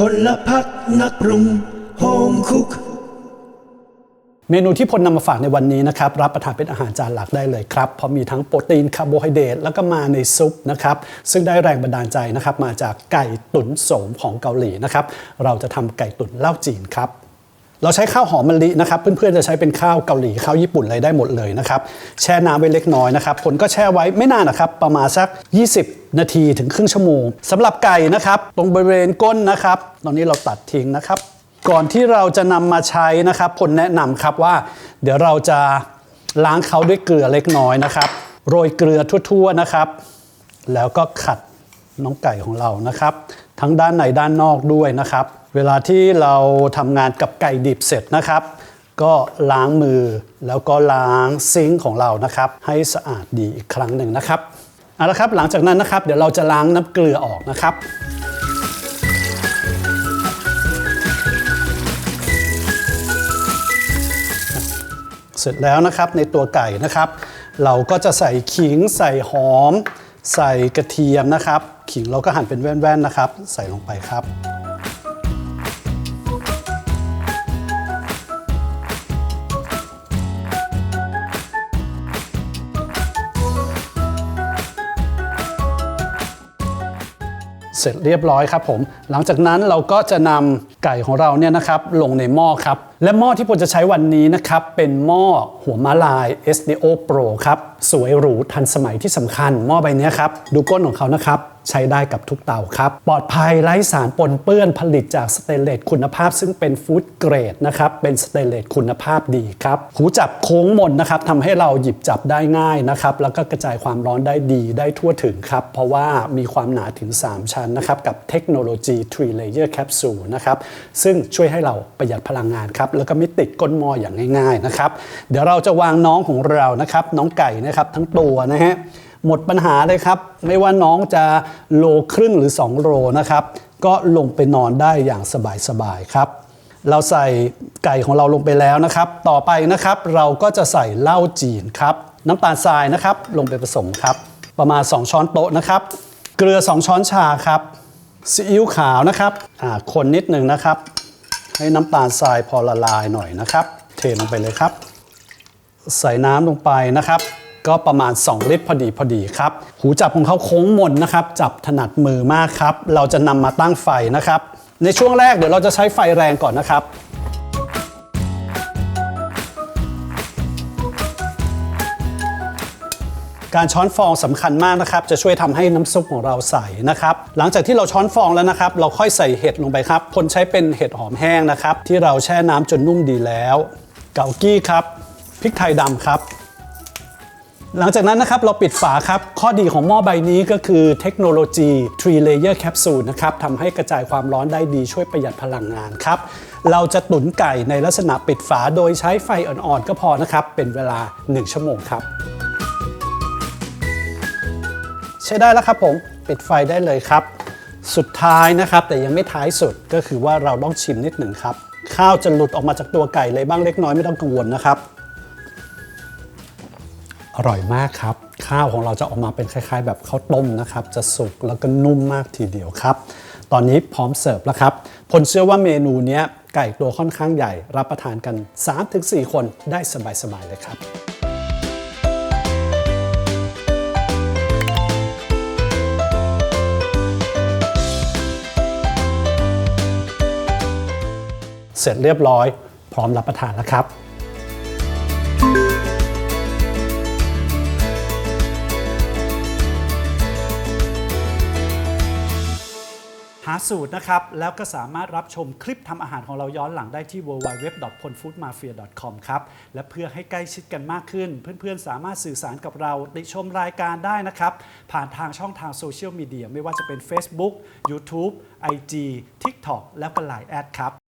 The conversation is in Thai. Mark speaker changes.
Speaker 1: พลพักนักปรุงโฮมคุก
Speaker 2: เมนูที่พลนำมาฝากในวันนี้นะครับ รับประทานเป็นอาหารจานหลักได้เลยครับ เพราะมีทั้งโปรตีนคาร์โบไฮเดรตแล้วก็มาในซุปนะครับ ซึ่งได้แรงบันดาลใจนะครับ มาจากไก่ตุ๋นโสมของเกาหลีนะครับ เราจะทำไก่ตุ๋นเหล้าจีนครับ เราใช้ข้าวหอมมะลินะครับ เพื่อนๆจะใช้เป็นข้าวเกาหลีข้าวญี่ปุ่นอะไรได้หมดเลยนะครับ แช่น้ำไว้เล็กน้อยนะครับ ผลก็แช่ไว้ไม่นานนะครับ ประมาณสัก 20 นาทีถึงครึ่งชั่วโมงสำหรับไก่นะครับ ตรงบริเวณก้นนะครับ ตอนนี้เราตัดทิ้งนะครับ ก่อนที่เราจะนำมาใช้นะครับผลแนะนำครับว่า เดี๋ยวเราจะล้างเขาด้วยเกลือเล็กน้อยนะครับ โรยเกลือทั่วๆนะครับ แล้วก็ขัดน้องไก่ของเรานะครับ ทั้งด้านในด้านนอกด้วยนะครับ เวลาที่เราทำงานกับไก่ดิบเสร็จนะครับ ก็ล้างมือแล้วก็ล้างซิงค์ของเรานะครับ ให้สะอาดดีอีกครั้งหนึ่งนะครับเอาละครับหลังจากนั้นนะครับเดี๋ยวเราจะล้างน้ำเกลือออกนะครับเสร็จแล้วนะครับในตัวไก่นะครับ เราก็จะใส่ขิงใส่หอม ใส่กระเทียมนะครับ ขิงเราก็หั่นเป็นแว่นๆนะครับ ใส่ลงไปครับ เสร็จเรียบร้อยครับผม หลังจากนั้นเราก็จะนำไก่ของเราเนี่ยนะครับลงในหม้อครับ และหม้อที่ผมจะใช้วันนี้นะครับ เป็นหม้อหัวมาลาย SDO Pro ครับ สวยหรูทันสมัยที่สำคัญ หม้อใบนี้ครับ ดูก้นของเขานะครับ ใช้ได้กับทุกเตาครับ ปลอดภัยไร้สารปนเปื้อนผลิตจากสเตนเลสคุณภาพ ซึ่งเป็นฟู้ดเกรดนะครับ เป็นสเตนเลสคุณภาพดีครับหูจับโค้งมนนะครับทำให้เราหยิบจับได้ง่ายนะครับ แล้วก็กระจายความร้อนได้ดีได้ทั่วถึงครับ เพราะว่ามีความหนาถึง 3 ชั้นนะครับกับเทคโนโลยี 3 layer capsule นะครับซึ่งช่วยให้เราประหยัดพลังงานครับแล้วก็ไม่ติดก้นหม้ออย่างง่ายๆนะครับเดี๋ยวเราจะวางน้องของเรานะครับน้องไก่นะครับทั้งตัวนะฮะหมดปัญหาเลยครับ ไม่ว่าน้องจะโลครึ่งหรือ 2 โลนะครับ ก็ลงไปนอนได้อย่างสบายๆครับ เราใส่ไก่ของเราลงไปแล้วนะครับ ต่อไปนะครับเราก็จะใส่เหล้าจีนครับ น้ำตาลทรายนะครับลงไปผสมครับ ประมาณ 2 ช้อนโต๊ะนะครับ เกลือ 2 ช้อนชาครับ ซีอิ๊วขาวนะครับอ่าคนนิดหนึ่งนะครับ ให้น้ำตาลทรายพอละลายหน่อยนะครับ เทลงไปเลยครับ ใส่น้ำลงไปนะครับ ก็ประมาณ 2 ลิตรพอดีพอดีครับ หูจับของเขาโค้งมนนะครับ จับถนัดมือมากครับ เราจะนำมาตั้งไฟนะครับ ในช่วงแรกเดี๋ยวเราจะใช้ไฟแรงก่อนนะครับ การช้อนฟองสำคัญมากนะครับ จะช่วยทำให้น้ำซุปของเราใสนะครับ หลังจากที่เราช้อนฟองแล้วนะครับ เราค่อยใส่เห็ดลงไปครับพลใช้เป็นเห็ดหอมแห้งนะครับ ที่เราแช่น้ำจนนุ่มดีแล้ว เกากี้ครับ พริกไทยดำครับหลังจากนั้นนะครับเราปิดฝาครับ ข้อดีของหม้อใบนี้ก็คือเทคโนโลยี3 layer capsule นะครับทำให้กระจายความร้อนได้ดีช่วยประหยัดพลังงานครับ เราจะตุ๋นไก่ในลักษณะปิดฝาโดยใช้ไฟอ่อนๆก็พอนะครับ เป็นเวลา 1 ชั่วโมงครับ ใช้ได้แล้วครับผมปิดไฟได้เลยครับ สุดท้ายนะครับ แต่ยังไม่ท้ายสุดก็คือว่าเราต้องชิมนิดหนึ่งครับ ข้าวจะหลุดออกมาจากตัวไก่เลยบ้างเล็กน้อยไม่ต้องกังวลนะครับ อร่อยมากครับ ข้าวของเราจะออกมาเป็นคล้าย ๆ แบบข้าวต้มนะครับ จะสุกแล้วก็นุ่มมากทีเดียวครับ ตอนนี้พร้อมเสิร์ฟแล้วครับผลเชื่อว่าเมนูนี้ไก่ตัวค่อนข้างใหญ่ รับประทานกัน 3-4 คนได้สบายๆเลยครับ เสร็จเรียบร้อย พร้อมรับประทานแล้วครับหาสูตรนะครับ แล้วก็สามารถรับชมคลิปทำอาหารของเราย้อนหลังได้ที่ www.ponfoodmafia.com ครับ และเพื่อให้ใกล้ชิดกันมากขึ้น เพื่อนๆ สามารถสื่อสารกับเราติชมรายการได้นะครับ ผ่านทางช่องทางโซเชียลมีเดียไม่ว่าจะเป็น Facebook YouTube IG TikTok แล้วก็ Line แอดครับ